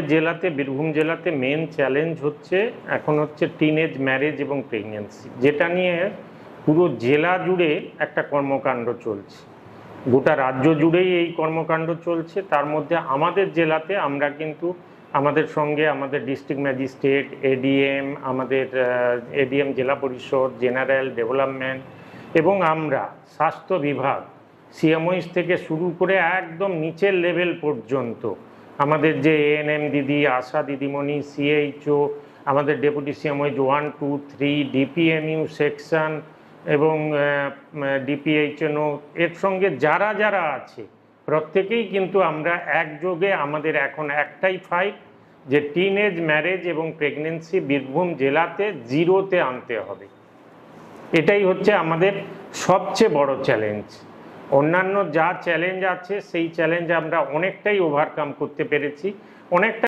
আমাদের জেলাতে, বীরভূম জেলাতে মেন চ্যালেঞ্জ হচ্ছে এখন হচ্ছে টিনেজ ম্যারেজ এবং প্রেগনেন্সি যেটা নিয়ে পুরো জেলা জুড়ে একটা কর্মকাণ্ড চলছে। গোটা রাজ্য জুড়েই এই কর্মকাণ্ড চলছে। তার মধ্যে আমাদের জেলাতে আমরা কিন্তু আমাদের সঙ্গে আমাদের ডিস্ট্রিক্ট ম্যাজিস্ট্রেট এডিএম আমাদের এডিএম জেলা পরিষদ জেনারেল ডেভেলপমেন্ট এবং আমরা স্বাস্থ্য বিভাগ সিএমওইস থেকে শুরু করে একদম নিচের লেভেল পর্যন্ত আমাদের যে এএনএম দিদি, আশা দিদিমণি সিএইচও আমাদের deputy CMOH one, two, three DPMU section এবং ডিপিএইচএনও এর সঙ্গে যারা যারা আছে, প্রত্যেকেই কিন্তু আমরা একযোগে আমাদের এখন একটাই ফাইট যে টিনেজ ম্যারেজ এবং প্রেগনেন্সি বীরভূম জেলাতে জিরোতে আনতে হবে। এটাই হচ্ছে আমাদের সবচেয়ে বড় চ্যালেঞ্জ অন্যান্য যা চ্যালেঞ্জ আছে সেই চ্যালেঞ্জ আমরা অনেকটাই ওভারকাম করতে পেরেছি। অনেকটা